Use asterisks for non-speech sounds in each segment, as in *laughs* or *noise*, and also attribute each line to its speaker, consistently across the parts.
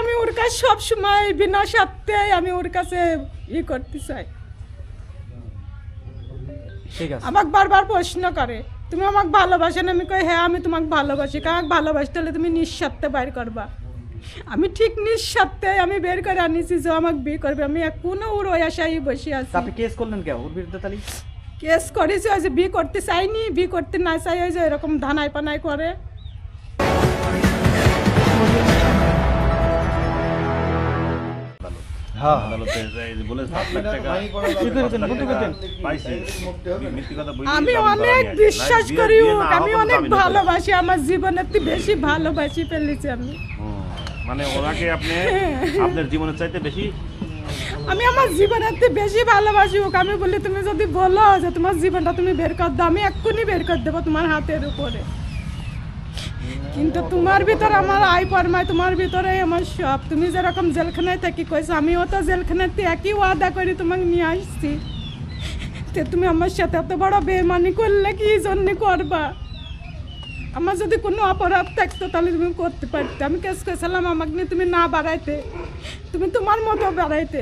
Speaker 1: আমি ওর কাছে সব সময় বিনা স্বার্থে আমি ওর কাছে ই করতে চাই।
Speaker 2: ঠিক আছে।
Speaker 1: আমাকে বারবার প্রশ্ন করে তুমি আমাকে ভালোবাসেন আমি কই হ্যাঁ আমি তোমাকে ভালোবাসি। কাক ভালোবাসতে হলে তুমি নিঃস্বার্থে বাইর করবা। আমি ঠিক নিঃস্বার্থে আমি বের করে আনিছি যে আমাকে বিয়ে করবে। আমি এখনও ওর ওই আশায় বসে আছি।
Speaker 2: আপনি কেস করলেন কেন ওর বিরুদ্ধে তাহলে
Speaker 1: কেস করেছি ওই যে বিয়ে করতে চাইনি বিয়ে করতে না চাই ওই যে এরকম ধানাই পানাই করে। আমি অনেক। বিশ্বাস করি আমি অনেক ভালোবাসি আমার জীবনের বেশি ভালোবাসি ফেলেছি আমি।
Speaker 3: মানে ওনাকে আপনি *laughs* আপনার জীবনের চাইতে বেশি
Speaker 1: আমি আমার জীবনের বেশি ভালোবাসি ওকে আমি বলি তুমি যদি বলো যে তোমার জীবনটা তুমি বের কর দাও আমি এক্ষুনি বের করে দেবো তোমার হাতের উপরে। কিন্তু তোমার ভিতর আমার আই পরমায় তোমার ভিতরে আমার সব। তুমি যেরকম জেলখানায় থাকি কইছো, আমিও তো জেলখানাতে একই ওয়াদা করে তোমাকে নিয়ে আসছি। তে তুমি আমার সাথে এত বড় বেমানি করলে কি জন্য করবা? আমার যদি কোনো অপরাধ থাকতো তাহলে তুমি করতে পারতে। আমি কেস করেছিলাম আমাকে নিয়ে তুমি না বাড়াইতে। তুমি তোমার মতো বাড়াইতে।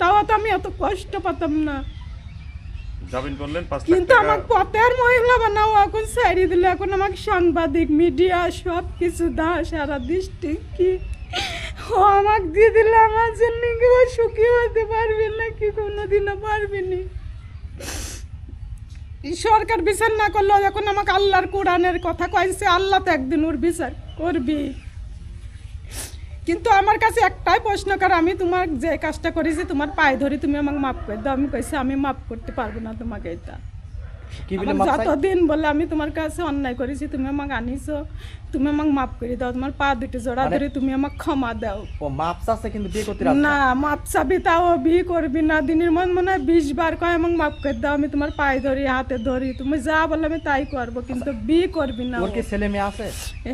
Speaker 1: তাও তো আমি এত কষ্ট পেতাম না।
Speaker 3: জামিন করলেন
Speaker 1: কিন্তু আমাকে পথের মহিলা বানাও এখন সাইডে দিলে এখন আমাকে সাংবাদিক মিডিয়া সব কিছু দা সারা ডিস্ট্রিক্ট কি? ও আমাকে দিয়ে দিলে আমার জন্য কি ও সুখী হতে পারবে না কি কোনোদিনও পারবে না। সরকার বিচার না করলেও এখন আমাকে আল্লাহর কোরআনের কথা কয়েছে আল্লাহ তো একদিন ওর বিচার করবি কিন্তু আমার কাছে একটাই প্রশ্ন কর আমি তোমার যে কাজটা করেছি, তোমার পায়ে ধরে তুমি আমাকে মাফ করে দাও। আমি কইছি, আমি মাফ করতে পারব না তোমাকে এটা। যতদিন বলে আমি তোমার কাছে অন্যায় করেছি তুমি আমাকে আনিছো তুমি আমাকে মাফ করে দাও তোমার পা দুটো জোড়া ধরে তুমি আমাকে ক্ষমা দাও।
Speaker 2: ও মাপ চাচ্ছে কিন্তু বিয়ে করতে না।
Speaker 1: না মাপ চাবি তাও বিয়ে করবি না দিনের মন মনে হয় বিশ বার কয় আমাকে মাফ করে দাও আমি তোমার পায়ে ধরি হাতে ধরি তুমি যা বলে আমি তাই করব কিন্তু বিয়ে করবি না
Speaker 2: ওর কি ছেলে মেয়ে আছে?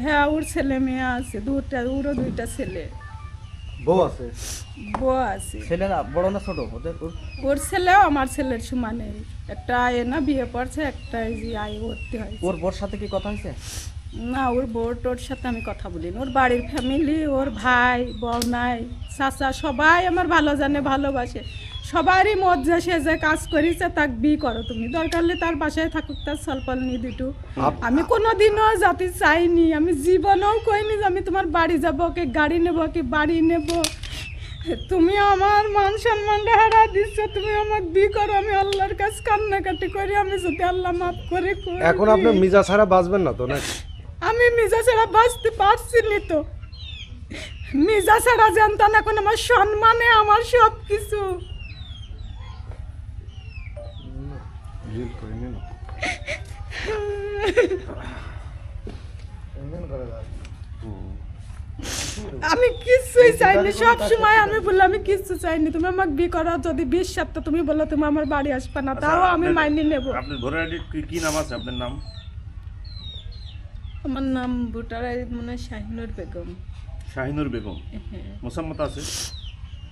Speaker 1: হ্যাঁ ওর ছেলে মেয়ে আছে দুটা ওরও দুইটা ছেলে।
Speaker 4: বউ আছে?
Speaker 1: বউ আছে।
Speaker 2: ছেলে না বড় না ছোট? ওদের ওর
Speaker 1: ছেলেও আমার ছেলের সমানে একটা আয় না বিয়ে পড়ছে একটা যে আয় ভর্তি হয়েছে।
Speaker 2: ওর বোর সাথে কি কথা হয়েছে?
Speaker 1: না ওর বউর টোর সাথে আমি কথা বলি না। ওর বাড়ির ফ্যামিলি ওর ভাই বউ নাই চাচা সবাই আমার ভালো জানে ভালোবাসে। সবারই মত যে সে যে কাজ করিছে তাক বি করো তুমি। দরকার হলে তার বাসায় থাকুক তার সলপল নি দুটো। আমি কোনোদিনও যাতে চাইনি আমি জীবনেও কইনি যে আমি তোমার বাড়ি যাব কি গাড়ি নেব কি বাড়ি নেব। তুমি আমার মান সম্মানটা হারা দিচ্ছ তুমি আমাকে বি করো আমি আল্লাহর কাছে কান্নাকাটি করি আমি যদি আল্লাহ মাফ করে করি।
Speaker 4: এখন আপনি মিজা ছাড়া বাঁচবেন না তো না
Speaker 1: আমি মিজা ছাড়া বাঁচতে পারছি নি তো। মিজা ছাড়া জানতাম এখন আমার সম্মানে আমার সব কিছু আমি কিছুই চাইনি সব সময় আমি বললাম আমি কিছু চাইনি। তুমি আমাকে বি করো যদি বিশ সপ্তাহ তুমি বলো তুমি আমার বাড়ি আসবে না তাও আমি মাইনে নেব।
Speaker 3: আপনার ভোটার আইডি কি নাম আছে? আপনার নাম?
Speaker 1: আমার নাম ভোটার আইডি মনে শাহিনুর বেগম।
Speaker 3: শাহিনুর বেগম। মোসাম্মত আছে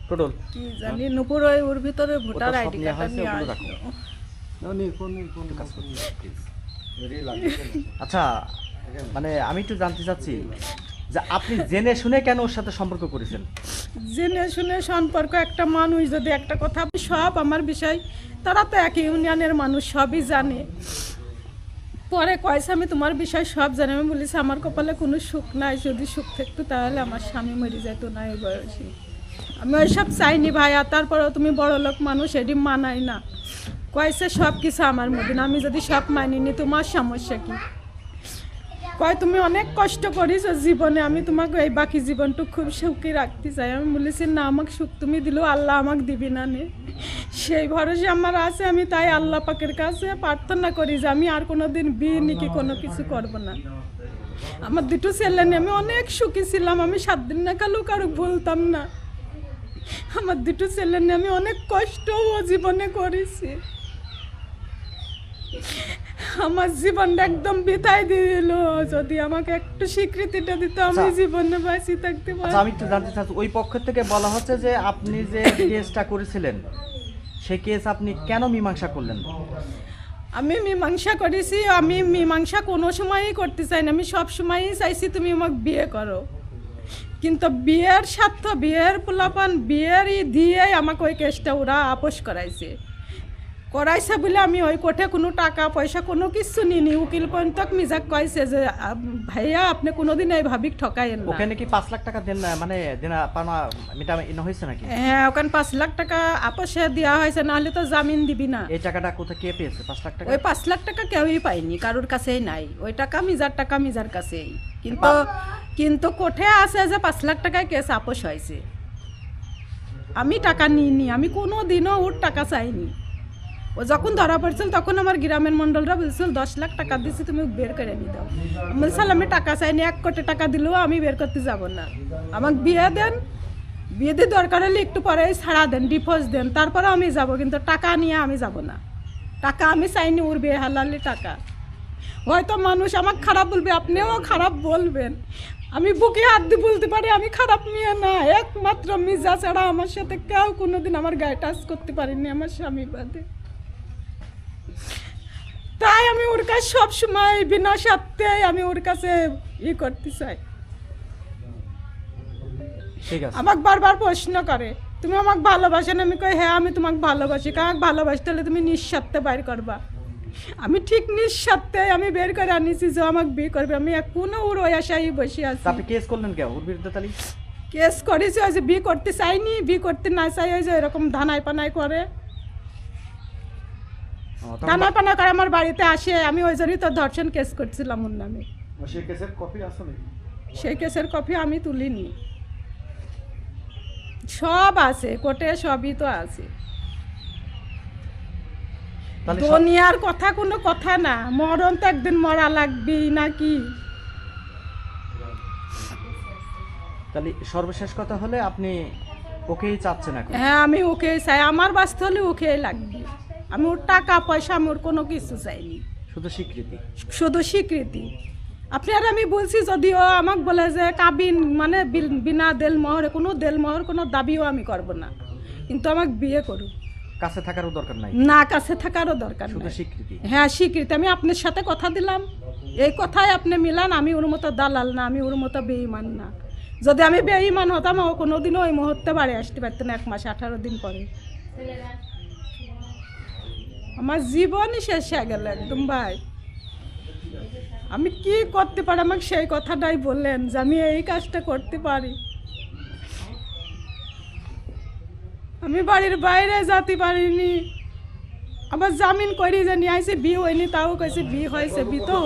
Speaker 2: টোটল
Speaker 1: কি জানি নুপুর ওই ওর ভিতরে ভোটার আইডি নিয়ে
Speaker 2: ওগুলো
Speaker 1: আসব
Speaker 2: আচ্ছা মানে আমি একটু জানতে চাচ্ছি যে আপনি জেনে শুনে কেন ওর সাথে সম্পর্ক করেছেন?
Speaker 1: জেনে শুনে সম্পর্ক একটা মানুষ যদি একটা কথা সব আমার বিষয়। তারা তো এক ইউনিয়নের মানুষ সবই জানে। পরে কয়েছে আমি তোমার বিষয় সব জানি। আমি বলেছি আমার কপালে কোনো সুখ নাই। যদি সুখ থাকতো তাহলে আমার স্বামী মরে যেত না এই বয়সে। আমি ওইসব চাইনি ভাইয়া। তারপরেও তুমি বড় লোক মানুষ এটি মানাই না। কয়েছে সব কিছু আমার মধ্যে? না, আমি যদি সব মানিনি তোমার সমস্যা কি? কয় তুমি অনেক কষ্ট করিছো জীবনে। আমি তোমাকে এই বাকি জীবনটু খুব সুখী রাখতে চাই। আমি বলেছি না আমাকে সুখ তুমি দিলেও আল্লাহ আমাকে দিবি না নে। সেই ভরসা আমার আছে আমি তাই আল্লাহ পাকের কাছে প্রার্থনা করি যে আমি আর কোনো দিন বিয়ে নিকি কোনো কিছু করব না। আমার দুটো ছেলে নিয়ে আমি অনেক সুখী ছিলাম আমি সাত দিন না কালও কারও বলতাম না। আমার দুটো ছেলে নিয়ে আমি অনেক কষ্ট ও জীবনে করেছি। আমার জীবনটা একদম বিতাই দিল। যদি আমাকে একটু স্বীকৃতিটা দিত আমি
Speaker 2: আচ্ছা।
Speaker 1: জীবনে বাঁচি থাকতে
Speaker 2: আচ্ছা
Speaker 1: পারতাম
Speaker 2: আমি একটু জানতে চাচ্ছি ওই পক্ষ থেকে বলা হচ্ছে যে আপনি যে কেসটা করেছিলেন সেই কেস আপনি কেন মীমাংসা করলেন?
Speaker 1: আমি মীমাংসা করেছি আমি মীমাংসা কোনো সময়ই করতে চাই না। আমি সব সময়ই চাইছি তুমি আমাকে বিয়ে করো। কিন্তু বিয়ের স্বার্থ বিয়ের পোলাপান বিয়েরই দিয়ে আমাকে ওই কেসটা ওরা আপোষ করাইছে। করাইছে বলে আমি ওই কোঠে কোনো টাকা পয়সা কোনো কিছু নিনি। উকিল পর্যন্ত মিজাক কইছে যে ভাইয়া আপনি কোনোদিন এই ভাবিক ঠকাইয়েন না।
Speaker 2: ওখানে কি পাঁচ লাখ টাকা দেন না মানে দেনা পাওনা মিটা ইনো হয়েছে নাকি?
Speaker 1: হ্যাঁ ওখানে পাঁচ লাখ টাকা আপোষে দেওয়া হয়েছে নাহলে তো জামিন দিবি না।
Speaker 2: এই টাকাটা কোথায় কে পেয়েছে? পাঁচ লাখ টাকা?
Speaker 1: ওই পাঁচ লাখ টাকা কেউই পাইনি কারোর কাছেই নাই। ওই টাকা মিজার টাকা মিজার কাছেই। কিন্তু কিন্তু কোঠে আছে যে পাঁচ লাখ টাকায় কেস আপোষ হয়েছে আমি টাকা নিইনি আমি কোনো দিনও ওর টাকা চাইনি। ও যখন ধরা পড়ছিল, তখন আমার গ্রামের মন্ডলরা বলছিল, দশ লাখ টাকা দিছি, তুমি বের করে নিয়ে দাও। আমি বলছিলাম আমি টাকা চাইনি এক কোটি টাকা দিলেও আমি বের করতে যাব না। আমাকে বিয়ে দেন, বিয়ে দিয়ে দরকার হলে একটু পরে ছাড়া দেন ডিভোর্স দেন তারপরে আমি যাব, কিন্তু টাকা নিয়ে আমি যাব না। টাকা আমি চাইনি, ওর বিয়ে হালালি টাকা। হয়তো মানুষ আমাকে খারাপ বলবে, আপনিও খারাপ বলবেন। আমি বুকে হাত দিয়ে বলতে পারি, আমি খারাপ মেয়ে না, একমাত্র মিজা ছাড়া আমার সাথে কেউ কোনোদিন আমার গায়ে টাচ করতে পারেনি, আমার স্বামী বাদে। তাই আমি ওর কাছে সব সময় বিনা স্বার্থে আমি ওর কাছে ই করতে চাই।
Speaker 2: ঠিক আছে।
Speaker 1: আমাকে বারবার প্রশ্ন করে তুমি আমাকে ভালোবাসো না? আমি কই হ্যাঁ আমি তোমাকে ভালোবাসি। কারণ ভালোবাসতে হলে তুমি নিঃস্বার্থে বাইর করবা। আমি ঠিক নিঃস্বার্থে আমি বের করে আনিছি যে আমাকে বিয়ে করবে। আমি এখনও ওর ওই আশায় বসে আছি।
Speaker 2: আপনি কেস করলেন কে ওর বিরুদ্ধে তাহলে?
Speaker 1: কেস করেছি ওই যে বিয়ে করতে চাইনি বিয়ে করতে না চাই ওই যে এরকম ধানাই পানাই করে। ধানাই পানা করে আমার বাড়িতে আসে আমি ওই জন্যই তো ধর্ষণ কেস করছিলাম ওর নামে
Speaker 4: সে কেসের কপি আছে
Speaker 1: সেই কেসের কপি আমি তুলিনি। সব আছে কোর্টে সবই তো আছে। দুনিয়ার কথা কোনো কথা না মরণ তো একদিন মরা লাগবে নাকি
Speaker 2: তাহলে সর্বশেষ কথা হলে আপনি ওকেই চাচ্ছেন এখন?
Speaker 1: হ্যাঁ আমি ওকে চাই আমার বাঁচতে হলে ওকে লাগবে। আমি ওর টাকা পয়সা আমি ওর কোনো কিছু চাইনি।
Speaker 2: শুধু স্বীকৃতি?
Speaker 1: শুধু স্বীকৃতি। আপনার আমি বলছি যদিও আমাকে বলে যে কাবিন মানে বিনা দেল মহরে কোনো দেল মহর কোনো দাবিও আমি করব না। কিন্তু আমাকে বিয়ে করুক।
Speaker 2: কাছে থাকারও দরকার নাই?
Speaker 1: না কাছে থাকারও দরকার
Speaker 2: শুধু স্বীকৃতি?
Speaker 1: হ্যাঁ স্বীকৃতি। আমি আপনার সাথে কথা দিলাম। এই কথাই আপনি মিলান আমি ওর মতো দালাল না আমি ওর মতো বেঈমান না। যদি আমি বেঈমান হতাম ও কোনোদিনও ওই মুহূর্তে বাড়ি আসতে পারতেন এক মাস আঠারো দিন পরে। আমার জীবনই শেষ হয়ে গেল একদম ভাই। আমি কি করতে পারি? আমাকে সেই কথাটাই বললেন যে আমি এই কাজটা করতে পারি। আমি বাড়ির বাইরে যেতে পারিনি। আবার জামিন করি যে নিয়ে আইসি বিয়ে হয়নি, তাও কইছে বিয়ে হয়েছে বি তো।